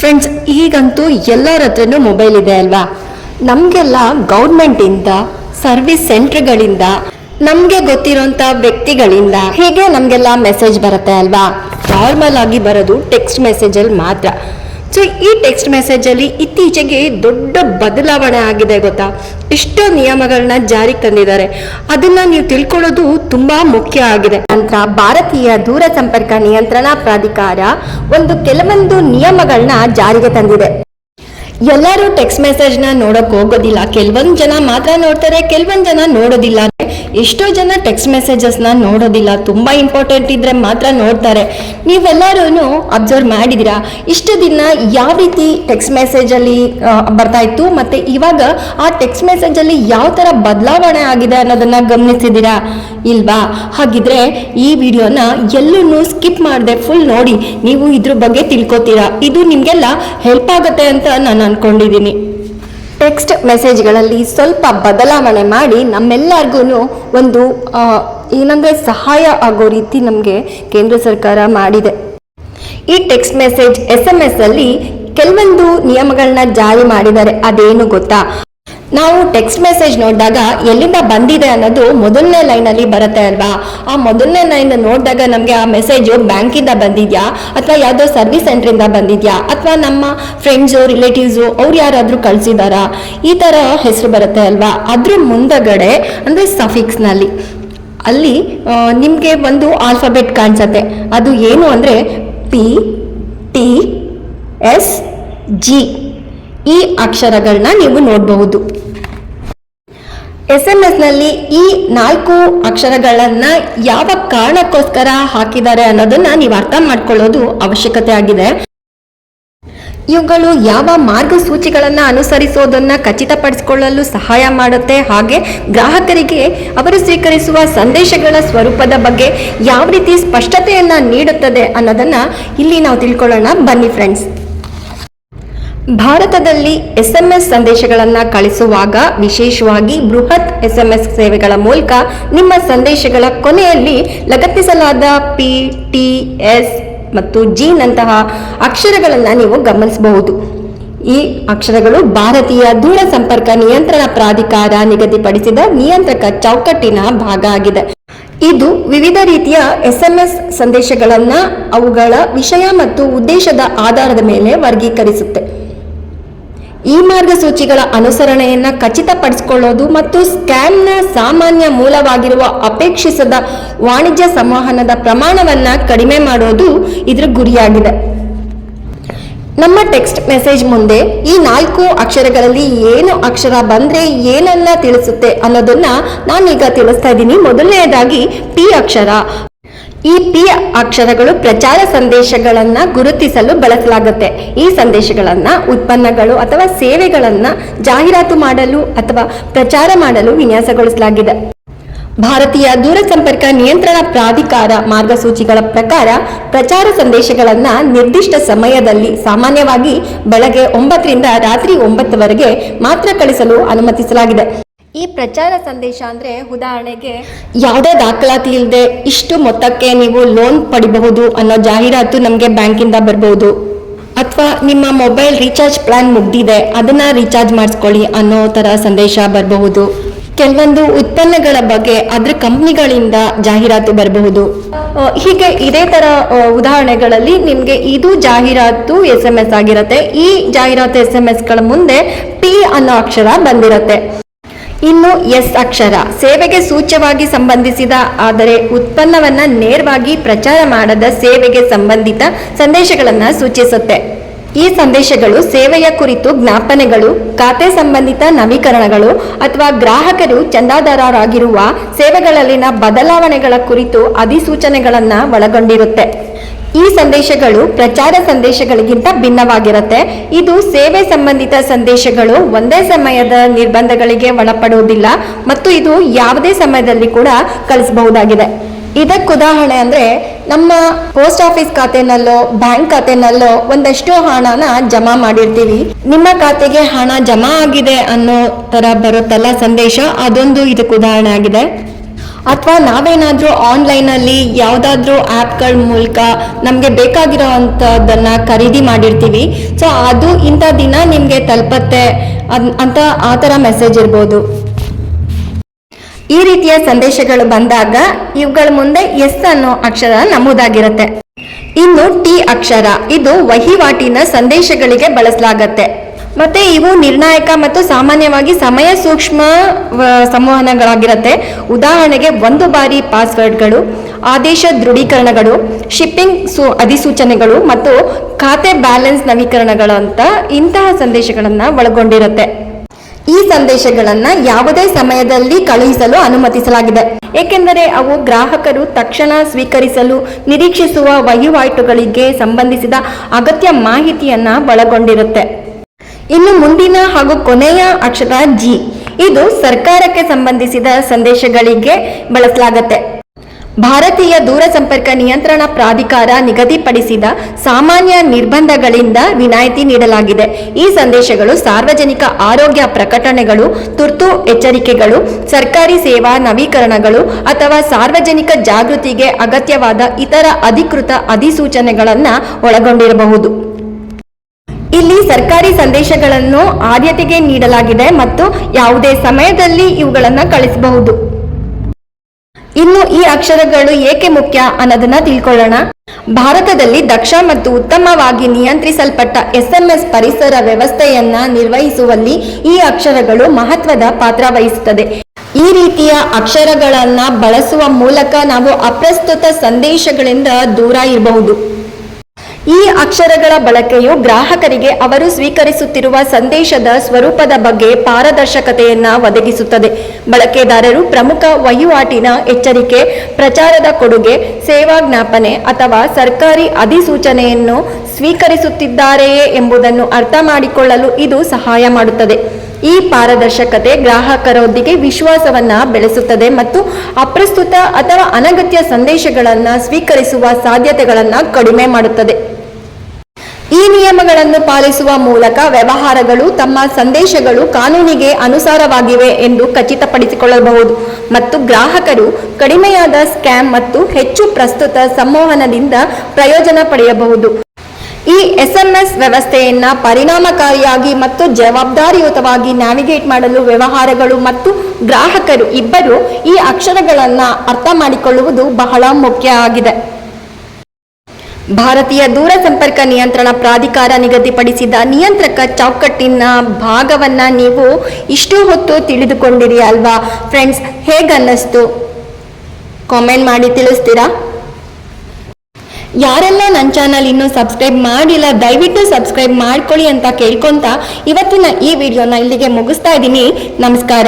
Friends ಈಗಂತೂ ಎಲ್ಲರ ಹತ್ರನೂ ಮೊಬೈಲ್ ಇದೆ ಅಲ್ವಾ? ನಮಗೆಲ್ಲ ಗೌರ್ಮೆಂಟಿಂದ ಸರ್ವಿಸ್ ಸೆಂಟ್ರ್ಗಳಿಂದ ನಮಗೆ ಗೊತ್ತಿರೋಂಥ ವ್ಯಕ್ತಿಗಳಿಂದ ಹೀಗೆ ನಮಗೆಲ್ಲ ಮೆಸೇಜ್ ಬರುತ್ತೆ ಅಲ್ವಾ? ನಾರ್ಮಲ್ ಆಗಿ ಬರೋದು ಟೆಕ್ಸ್ಟ್ ಮೆಸೇಜಲ್ಲಿ ಮಾತ್ರ. ಸೊ ಈ ಟೆಕ್ಸ್ಟ್ ಮೆಸೇಜಲ್ಲಿ ಇತ್ತೀಚೆಗೆ ದೊಡ್ಡ ಬದಲಾವಣೆ ಆಗಿದೆ ಗೊತ್ತಾ? ಎಷ್ಟೋ ನಿಯಮಗಳನ್ನ ಜಾರಿಗೆ ತಂದಿದ್ದಾರೆ. ಅದನ್ನ ನೀವು ತಿಳ್ಕೊಳ್ಳೋದು ತುಂಬಾ ಮುಖ್ಯ ಆಗಿದೆ. ನಂತರ ಭಾರತೀಯ ದೂರ ಸಂಪರ್ಕ ನಿಯಂತ್ರಣ ಪ್ರಾಧಿಕಾರ ಒಂದು ಕೆಲವೊಂದು ನಿಯಮಗಳನ್ನ ಜಾರಿಗೆ ತಂದಿದೆ. ಎಲ್ಲರೂ ಟೆಕ್ಸ್ಟ್ ಮೆಸೇಜ್ನ ನೋಡಕ್ ಹೋಗೋದಿಲ್ಲ. ಕೆಲವೊಂದು ಜನ ಮಾತ್ರ ನೋಡ್ತಾರೆ, ಕೆಲವೊಂದು ಜನ ನೋಡೋದಿಲ್ಲ. ಎಷ್ಟೋ ಜನ ಟೆಕ್ಸ್ಟ್ ಮೆಸೇಜಸ್ನ ನೋಡೋದಿಲ್ಲ. ತುಂಬಾ ಇಂಪಾರ್ಟೆಂಟ್ ಇದ್ರೆ ಮಾತ್ರ ನೋಡ್ತಾರೆ. ನೀವೆಲ್ಲರೂ ಅಬ್ಸರ್ವ್ ಮಾಡಿದ್ದೀರಾ ಇಷ್ಟು ದಿನ ಯಾವ ರೀತಿ ಟೆಕ್ಸ್ಟ್ ಮೆಸೇಜಲ್ಲಿ ಬರ್ತಾ ಇತ್ತು? ಮತ್ತೆ ಇವಾಗ ಆ ಟೆಕ್ಸ್ಟ್ ಮೆಸೇಜಲ್ಲಿ ಯಾವ ಥರ ಬದಲಾವಣೆ ಆಗಿದೆ ಅನ್ನೋದನ್ನ ಗಮನಿಸಿದ್ದೀರಾ ಇಲ್ವಾ? ಹಾಗಿದ್ರೆ ಈ ವಿಡಿಯೋನ ಎಲ್ಲೂ ಸ್ಕಿಪ್ ಮಾಡದೆ ಫುಲ್ ನೋಡಿ. ನೀವು ಇದ್ರ ಬಗ್ಗೆ ತಿಳ್ಕೊತೀರಾ? ಇದು ನಿಮಗೆಲ್ಲ ಹೆಲ್ಪ್ ಆಗುತ್ತೆ ಅಂತ ನಾನು ಅನ್ಕೊಂಡಿದ್ದೀನಿ ಟೆಕ್ಸ್ಟ್ ಮೆಸೇಜ್ಗಳಲ್ಲಿ ಸ್ವಲ್ಪ ಬದಲಾವಣೆ ಮಾಡಿ ನಮ್ಮೆಲ್ಲರಿಗೂ ಒಂದು ಏನಂದರೆ ಸಹಾಯ ಆಗೋ ರೀತಿ ನಮಗೆ ಕೇಂದ್ರ ಸರ್ಕಾರ ಮಾಡಿದೆ. ಈ text message S M S ಅಲ್ಲಿ ಕೆಲವೊಂದು ನಿಯಮಗಳನ್ನ ಜಾರಿ ಮಾಡಿದ್ದಾರೆ. ಅದೇನು ಗೊತ್ತಾ? ನಾವು ಟೆಕ್ಸ್ಟ್ ಮೆಸೇಜ್ ನೋಡಿದಾಗ ಎಲ್ಲಿಂದ ಬಂದಿದೆ ಅನ್ನೋದು ಮೊದಲನೇ ಲೈನಲ್ಲಿ ಬರುತ್ತೆ ಅಲ್ವಾ? ಆ ಮೊದಲನೇ ಲೈನ್ ನೋಡಿದಾಗ ನಮಗೆ ಆ ಮೆಸೇಜು ಬ್ಯಾಂಕಿಂದ ಬಂದಿದ್ಯಾ? ಅಥವಾ ಯಾವುದೋ ಸರ್ವಿಸ್ ಸೆಂಟ್ರಿಂದ ಬಂದಿದ್ಯಾ? ಅಥವಾ ನಮ್ಮ ಫ್ರೆಂಡ್ಸು ರಿಲೇಟಿವ್ಸು ಅವ್ರು ಯಾರಾದರೂ ಕಳಿಸಿದಾರಾ? ಈ ಥರ ಹೆಸರು ಬರುತ್ತೆ ಅಲ್ವಾ? ಅದ್ರ ಮುಂದಗಡೆ ಅಂದರೆ ಸಫಿಕ್ಸ್ನಲ್ಲಿ ಅಲ್ಲಿ ನಿಮಗೆ ಒಂದು ಆಲ್ಫಾಬೆಟ್ ಕಾಣಿಸತ್ತೆ. ಅದು ಏನು ಅಂದರೆ ಪಿ ಟಿ ಎಸ್ ಜಿ ಈ ಅಕ್ಷರಗಳನ್ನ ನೀವು ನೋಡಬಹುದು. ಎಸ್ ಎಂ ಎಸ್ನಲ್ಲಿ ಈ ನಾಲ್ಕು ಅಕ್ಷರಗಳನ್ನ ಯಾವ ಕಾರಣಕ್ಕೋಸ್ಕರ ಹಾಕಿದ್ದಾರೆ ಅನ್ನೋದನ್ನ ನೀವು ಅರ್ಥ ಮಾಡ್ಕೊಳ್ಳೋದು ಅವಶ್ಯಕತೆ ಆಗಿದೆ. ಇವುಗಳು ಯಾವ ಮಾರ್ಗಸೂಚಿಗಳನ್ನು ಅನುಸರಿಸೋದನ್ನು ಖಚಿತಪಡಿಸಿಕೊಳ್ಳಲು ಸಹಾಯ ಮಾಡುತ್ತೆ, ಹಾಗೆ ಗ್ರಾಹಕರಿಗೆ ಅವರು ಸ್ವೀಕರಿಸುವ ಸಂದೇಶಗಳ ಸ್ವರೂಪದ ಬಗ್ಗೆ ಯಾವ ರೀತಿ ಸ್ಪಷ್ಟತೆಯನ್ನು ನೀಡುತ್ತದೆ ಅನ್ನೋದನ್ನು ಇಲ್ಲಿ ನಾವು ತಿಳ್ಕೊಳ್ಳೋಣ. ಬನ್ನಿ ಫ್ರೆಂಡ್ಸ್ ಭಾರತದಲ್ಲಿ ಎಸ್ಎಂಎಸ್ ಸಂದೇಶಗಳನ್ನು ಕಳಿಸುವಾಗ ವಿಶೇಷವಾಗಿ ಬೃಹತ್ ಎಸ್ಎಂಎಸ್ ಸೇವೆಗಳ ಮೂಲಕ ನಿಮ್ಮ ಸಂದೇಶಗಳ ಕೊನೆಯಲ್ಲಿ ಲಗತ್ತಿಸಲಾದ ಪಿ ಟಿ ಎಸ್ ಮತ್ತು ಜಿ ನಂತಹ ಅಕ್ಷರಗಳನ್ನು ನೀವು ಗಮನಿಸಬಹುದು. ಈ ಅಕ್ಷರಗಳು ಭಾರತೀಯ ದೂರ ಸಂಪರ್ಕ ನಿಯಂತ್ರಣ ಪ್ರಾಧಿಕಾರ ನಿಗದಿಪಡಿಸಿದ ನಿಯಂತ್ರಕ ಚೌಕಟ್ಟಿನ ಭಾಗ ಆಗಿದೆ. ಇದು ವಿವಿಧ ರೀತಿಯ ಎಸ್ ಸಂದೇಶಗಳನ್ನು ಎಸ್ ಸಂದೇಶಗಳನ್ನ ಅವುಗಳ ವಿಷಯ ಮತ್ತು ಉದ್ದೇಶದ ಆಧಾರದ ಮೇಲೆ ವರ್ಗೀಕರಿಸುತ್ತೆ. ಈ ಮಾರ್ಗಸೂಚಿಗಳ ಅನುಸರಣೆಯನ್ನ ಖಚಿತಪಡಿಸಿಕೊಳ್ಳೋದು ಮತ್ತು ಸ್ಕ್ಯಾಮ್ನ ಸಾಮಾನ್ಯ ಮೂಲವಾಗಿರುವ ಅಪೇಕ್ಷಿಸದ ವಾಣಿಜ್ಯ ಸಂವಹನದ ಪ್ರಮಾಣವನ್ನ ಕಡಿಮೆ ಮಾಡೋದು ಇದರ ಗುರಿಯಾಗಿದೆ. ನಮ್ಮ ಟೆಕ್ಸ್ಟ್ ಮೆಸೇಜ್ ಮುಂದೆ ಈ ನಾಲ್ಕು ಅಕ್ಷರಗಳಲ್ಲಿ ಏನು ಅಕ್ಷರ ಬಂದ್ರೆ ಏನನ್ನ ತಿಳಿಸುತ್ತೆ ಅನ್ನೋದನ್ನ ನಾನೀಗ ತಿಳಿಸ್ತಾ ಇದ್ದೀನಿ. ಮೊದಲನೆಯದಾಗಿ ಪಿ ಅಕ್ಷರ. ಈ ಪಿ ಅಕ್ಷರಗಳು ಪ್ರಚಾರ ಸಂದೇಶಗಳನ್ನ ಗುರುತಿಸಲು ಬಳಸಲಾಗುತ್ತೆ. ಈ ಸಂದೇಶಗಳನ್ನ ಉತ್ಪನ್ನಗಳು ಅಥವಾ ಸೇವೆಗಳನ್ನ ಜಾಹೀರಾತು ಮಾಡಲು ಅಥವಾ ಪ್ರಚಾರ ಮಾಡಲು ವಿನ್ಯಾಸಗೊಳಿಸಲಾಗಿದೆ. ಭಾರತೀಯ ದೂರಸಂಪರ್ಕ ನಿಯಂತ್ರಣ ಪ್ರಾಧಿಕಾರ ಮಾರ್ಗಸೂಚಿಗಳ ಪ್ರಕಾರ ಪ್ರಚಾರ ಸಂದೇಶಗಳನ್ನ ನಿರ್ದಿಷ್ಟ ಸಮಯದಲ್ಲಿ ಸಾಮಾನ್ಯವಾಗಿ ಬೆಳಗ್ಗೆ ಒಂಬತ್ತರಿಂದ ರಾತ್ರಿ ಒಂಬತ್ತುವರೆಗೆ ಮಾತ್ರ ಕಳಿಸಲು ಅನುಮತಿಸಲಾಗಿದೆ. ಈ ಪ್ರಚಾರ ಸಂದೇಶ ಅಂದ್ರೆ ಉದಾಹರಣೆಗೆ, ಯಾವುದೇ ದಾಖಲಾತಿ ಇಲ್ಲದೆ ಇಷ್ಟು ಮೊತ್ತಕ್ಕೆ ನೀವು ಲೋನ್ ಪಡಿಬಹುದು ಅನ್ನೋ ಜಾಹೀರಾತು ನಮಗೆ ಬ್ಯಾಂಕಿಂದ ಬರಬಹುದು ಅಥವಾ ನಿಮ್ಮ ಮೊಬೈಲ್ ರೀಚಾರ್ಜ್ ಪ್ಲಾನ್ ಮುಗ್ದಿದೆ, ಅದನ್ನ ರೀಚಾರ್ಜ್ ಮಾಡಿಸ್ಕೊಳ್ಳಿ ಅನ್ನೋ ತರ ಸಂದೇಶ ಬರಬಹುದು. ಕೆಲವೊಂದು ಉತ್ಪನ್ನಗಳ ಬಗ್ಗೆ ಅದ್ರ ಕಂಪ್ನಿಗಳಿಂದ ಜಾಹೀರಾತು ಬರಬಹುದು. ಹೀಗೆ ಇದೇ ತರ ಉದಾಹರಣೆಗಳಲ್ಲಿ ನಿಮಗೆ ಇದು ಜಾಹೀರಾತು ಎಸ್ ಎಂ ಎಸ್ ಆಗಿರುತ್ತೆ, ಈ ಜಾಹೀರಾತು ಎಸ್ ಎಂ ಎಸ್ಗಳ ಮುಂದೆ ಪಿ ಅನ್ನೋ ಅಕ್ಷರ ಬಂದಿರತ್ತೆ. ಇನ್ನು ಎಸ್ ಅಕ್ಷರ. ಸೇವೆಗೆ ಸೂಚ್ಯವಾಗಿ ಸಂಬಂಧಿಸಿದ, ಆದರೆ ಉತ್ಪನ್ನವನ್ನ ನೇರವಾಗಿ ಪ್ರಚಾರ ಮಾಡದ ಸೇವೆಗೆ ಸಂಬಂಧಿತ ಸಂದೇಶಗಳನ್ನು ಸೂಚಿಸುತ್ತೆ. ಈ ಸಂದೇಶಗಳು ಸೇವೆಯ ಕುರಿತು ಜ್ಞಾಪನೆಗಳು, ಖಾತೆ ಸಂಬಂಧಿತ ನವೀಕರಣಗಳು ಅಥವಾ ಗ್ರಾಹಕರು ಚಂದಾದಾರರಾಗಿರುವ ಸೇವೆಗಳಲ್ಲಿನ ಬದಲಾವಣೆಗಳ ಕುರಿತು ಅಧಿಸೂಚನೆಗಳನ್ನು ಒಳಗೊಂಡಿರುತ್ತೆ. ಈ ಸಂದೇಶಗಳು ಪ್ರಚಾರ ಸಂದೇಶಗಳಿಗಿಂತ ಭಿನ್ನವಾಗಿರುತ್ತೆ. ಇದು ಸೇವೆ ಸಂಬಂಧಿತ ಸಂದೇಶಗಳು ಒಂದೇ ಸಮಯದ ನಿರ್ಬಂಧಗಳಿಗೆ ಒಳಪಡುವುದಿಲ್ಲ ಮತ್ತು ಇದು ಯಾವುದೇ ಸಮಯದಲ್ಲಿ ಕೂಡ ಕಳಿಸಬಹುದಾಗಿದೆ. ಇದಕ್ಕುದಾಹರಣೆ ಅಂದ್ರೆ ನಮ್ಮ ಪೋಸ್ಟ್ ಆಫೀಸ್ ಖಾತೆನಲ್ಲೋ ಬ್ಯಾಂಕ್ ಖಾತೆನಲ್ಲೋ ಒಂದಷ್ಟು ಹಣನ ಜಮಾ ಮಾಡಿರ್ತೀವಿ. ನಿಮ್ಮ ಖಾತೆಗೆ ಹಣ ಜಮಾ ಆಗಿದೆ ಅನ್ನೋ ತರ ಬರುತ್ತಲ್ಲ ಸಂದೇಶ, ಅದೊಂದು ಇದಕ್ಕೆ ಉದಾಹರಣೆ ಆಗಿದೆ. ಅಥವಾ ನಾವೇನಾದರೂ ಆನ್ಲೈನಲ್ಲಿ ಯಾವುದಾದ್ರೂ ಆ್ಯಪ್ಗಳ ಮೂಲಕ ನಮಗೆ ಬೇಕಾಗಿರೋ ಅಂಥದ್ದನ್ನು ಖರೀದಿ ಮಾಡಿರ್ತೀವಿ. ಸೊ ಅದು ಇಂಥ ದಿನ ನಿಮಗೆ ತಲುಪತ್ತೆ ಅಂತ ಆ ಥರ ಮೆಸೇಜ್ ಇರ್ಬೋದು. ಈ ರೀತಿಯ ಸಂದೇಶಗಳು ಬಂದಾಗ ಇವುಗಳ ಮುಂದೆ ಎಸ್ ಅನ್ನೋ ಅಕ್ಷರ ನಮೂದಾಗಿರುತ್ತೆ. ಇನ್ನು ಟಿ ಅಕ್ಷರ. ಇದು ವಹಿವಾಟಿನ ಸಂದೇಶಗಳಿಗೆ ಬಳಸಲಾಗತ್ತೆ. ಮತ್ತೆ ಇವು ನಿರ್ಣಾಯಕ ಮತ್ತು ಸಾಮಾನ್ಯವಾಗಿ ಸಮಯ ಸೂಕ್ಷ್ಮ ಸಂವಹನಗಳಾಗಿರುತ್ತೆ. ಉದಾಹರಣೆಗೆ ಒಂದು ಬಾರಿ ಪಾಸ್ವರ್ಡ್ಗಳು, ಆದೇಶ ದೃಢೀಕರಣಗಳು, ಶಿಪ್ಪಿಂಗ್ ಸು, ಅಧಿಸೂಚನೆಗಳು ಮತ್ತು ಖಾತೆ ಬ್ಯಾಲೆನ್ಸ್ ನವೀಕರಣಗಳು ಅಂತ ಇಂತಹ ಸಂದೇಶಗಳನ್ನು ಒಳಗೊಂಡಿರುತ್ತೆ. ಈ ಸಂದೇಶಗಳನ್ನು ಯಾವುದೇ ಸಮಯದಲ್ಲಿ ಕಳುಹಿಸಲು ಅನುಮತಿಸಲಾಗಿದೆ. ಏಕೆಂದರೆ ಅವು ಗ್ರಾಹಕರು ತಕ್ಷಣ ಸ್ವೀಕರಿಸಲು, ನಿರೀಕ್ಷಿಸುವ ವಹಿವಾಟುಗಳಿಗೆ ಸಂಬಂಧಿಸಿದ ಅಗತ್ಯ ಮಾಹಿತಿಯನ್ನ ಒಳಗೊಂಡಿರುತ್ತೆ. ಇನ್ನು ಮುಂದಿನ ಹಾಗೂ ಕೊನೆಯ ಅಕ್ಷರ ಜಿ. ಇದು ಸರ್ಕಾರಕ್ಕೆ ಸಂಬಂಧಿಸಿದ ಸಂದೇಶಗಳಿಗೆ ಬಳಸಲಾಗುತ್ತೆ. ಭಾರತೀಯ ದೂರಸಂಪರ್ಕ ನಿಯಂತ್ರಣ ಪ್ರಾಧಿಕಾರ ನಿಗದಿಪಡಿಸಿದ ಸಾಮಾನ್ಯ ನಿರ್ಬಂಧಗಳಿಂದ ವಿನಾಯಿತಿ ನೀಡಲಾಗಿದೆ. ಈ ಸಂದೇಶಗಳು ಸಾರ್ವಜನಿಕ ಆರೋಗ್ಯ ಪ್ರಕಟಣೆಗಳು, ತುರ್ತು ಎಚ್ಚರಿಕೆಗಳು, ಸರ್ಕಾರಿ ಸೇವಾ ನವೀಕರಣಗಳು ಅಥವಾ ಸಾರ್ವಜನಿಕ ಜಾಗೃತಿಗೆ ಅಗತ್ಯವಾದ ಇತರ ಅಧಿಕೃತ ಅಧಿಸೂಚನೆಗಳನ್ನು ಒಳಗೊಂಡಿರಬಹುದು. ಇಲ್ಲಿ ಸರ್ಕಾರಿ ಸಂದೇಶಗಳನ್ನು ಆದ್ಯತೆಗೆ ನೀಡಲಾಗಿದೆ ಮತ್ತು ಯಾವುದೇ ಸಮಯದಲ್ಲಿ ಇವುಗಳನ್ನು ಕಳಿಸಬಹುದು. ಇನ್ನು ಈ ಅಕ್ಷರಗಳು ಏಕೆ ಮುಖ್ಯ ಅನ್ನೋದನ್ನ ತಿಳ್ಕೊಳ್ಳೋಣ. ಭಾರತದಲ್ಲಿ ದಕ್ಷ ಮತ್ತು ಉತ್ತಮವಾಗಿ ನಿಯಂತ್ರಿಸಲ್ಪಟ್ಟ ಎಸ್ಎಂಎಸ್ ಪರಿಸರ ವ್ಯವಸ್ಥೆಯನ್ನ ನಿರ್ವಹಿಸುವಲ್ಲಿ ಈ ಅಕ್ಷರಗಳು ಮಹತ್ವದ ಪಾತ್ರ ವಹಿಸುತ್ತದೆ. ಈ ರೀತಿಯ ಅಕ್ಷರಗಳನ್ನ ಬಳಸುವ ಮೂಲಕ ನಾವು ಅಪ್ರಸ್ತುತ ಸಂದೇಶಗಳಿಂದ ದೂರ ಇರಬಹುದು. ಈ ಅಕ್ಷರಗಳ ಬಳಕೆಯು ಗ್ರಾಹಕರಿಗೆ ಅವರು ಸ್ವೀಕರಿಸುತ್ತಿರುವ ಸಂದೇಶದ ಸ್ವರೂಪದ ಬಗ್ಗೆ ಪಾರದರ್ಶಕತೆಯನ್ನ ಒದಗಿಸುತ್ತದೆ. ಬಳಕೆದಾರರು ಪ್ರಮುಖ ವಹಿವಾಟಿನ ಎಚ್ಚರಿಕೆ, ಪ್ರಚಾರದ ಕೊಡುಗೆ, ಸೇವಾ ಜ್ಞಾಪನೆ ಅಥವಾ ಸರ್ಕಾರಿ ಅಧಿಸೂಚನೆಯನ್ನು ಸ್ವೀಕರಿಸುತ್ತಿದ್ದಾರೆಯೇ ಎಂಬುದನ್ನು ಅರ್ಥ ಮಾಡಿಕೊಳ್ಳಲು ಇದು ಸಹಾಯ ಮಾಡುತ್ತದೆ. ಈ ಪಾರದರ್ಶಕತೆ ಗ್ರಾಹಕರೊಂದಿಗೆ ವಿಶ್ವಾಸವನ್ನ ಬೆಳೆಸುತ್ತದೆ ಮತ್ತು ಅಪ್ರಸ್ತುತ ಅಥವಾ ಅನಗತ್ಯ ಸಂದೇಶಗಳನ್ನು ಸ್ವೀಕರಿಸುವ ಸಾಧ್ಯತೆಗಳನ್ನು ಕಡಿಮೆ ಮಾಡುತ್ತದೆ. ಈ ನಿಯಮಗಳನ್ನು ಪಾಲಿಸುವ ಮೂಲಕ ವ್ಯವಹಾರಗಳು ತಮ್ಮ ಸಂದೇಶಗಳು ಕಾನೂನಿಗೆ ಅನುಸಾರವಾಗಿವೆ ಎಂದು ಖಚಿತಪಡಿಸಿಕೊಳ್ಳಬಹುದು ಮತ್ತು ಗ್ರಾಹಕರು ಕಡಿಮೆಯಾದ ಸ್ಕ್ಯಾಮ್ ಮತ್ತು ಹೆಚ್ಚು ಪ್ರಸ್ತುತ ಸಂವಹನದಿಂದ ಪ್ರಯೋಜನ ಪಡೆಯಬಹುದು. ಈ ಎಸ್ಎಂಎಸ್ ವ್ಯವಸ್ಥೆಯನ್ನ ಪರಿಣಾಮಕಾರಿಯಾಗಿ ಮತ್ತು ಜವಾಬ್ದಾರಿಯುತವಾಗಿ ನ್ಯಾವಿಗೇಟ್ ಮಾಡಲು ವ್ಯವಹಾರಗಳು ಮತ್ತು ಗ್ರಾಹಕರು ಇಬ್ಬರು ಈ ಅಕ್ಷರಗಳನ್ನು ಅರ್ಥ ಮಾಡಿಕೊಳ್ಳುವುದು ಬಹಳ ಮುಖ್ಯ ಆಗಿದೆ. ಭಾರತೀಯ ದೂರಸಂಪರ್ಕ ನಿಯಂತ್ರಣ ಪ್ರಾಧಿಕಾರ ನಿಗದಿಪಡಿಸಿದ ನಿಯಂತ್ರಕ ಚೌಕಟ್ಟಿನ ಭಾಗವನ್ನ ನೀವು ಇಷ್ಟು ಹೊತ್ತು ತಿಳಿದುಕೊಂಡಿರಿ ಅಲ್ವಾ? ಫ್ರೆಂಡ್ಸ್ ಹೇಗನ್ನಿಸ್ತು? ಕಾಮೆಂಟ್ ಮಾಡಿ ತಿಳಿಸ್ತೀರಾ? ಯಾರೆಲ್ಲ ನನ್ನ ಚಾನಲ್ ಇನ್ನೂ ಸಬ್ಸ್ಕ್ರೈಬ್ ಮಾಡಿಲ್ಲ, ದಯವಿಟ್ಟು ಸಬ್ಸ್ಕ್ರೈಬ್ ಮಾಡ್ಕೊಳ್ಳಿ ಅಂತ ಕೇಳ್ಕೊತಾ ಇವತ್ತಿನ ಈ ವಿಡಿಯೋನ ಇಲ್ಲಿಗೆ ಮುಗಿಸ್ತಾ ಇದ್ದೀನಿ. ನಮಸ್ಕಾರ.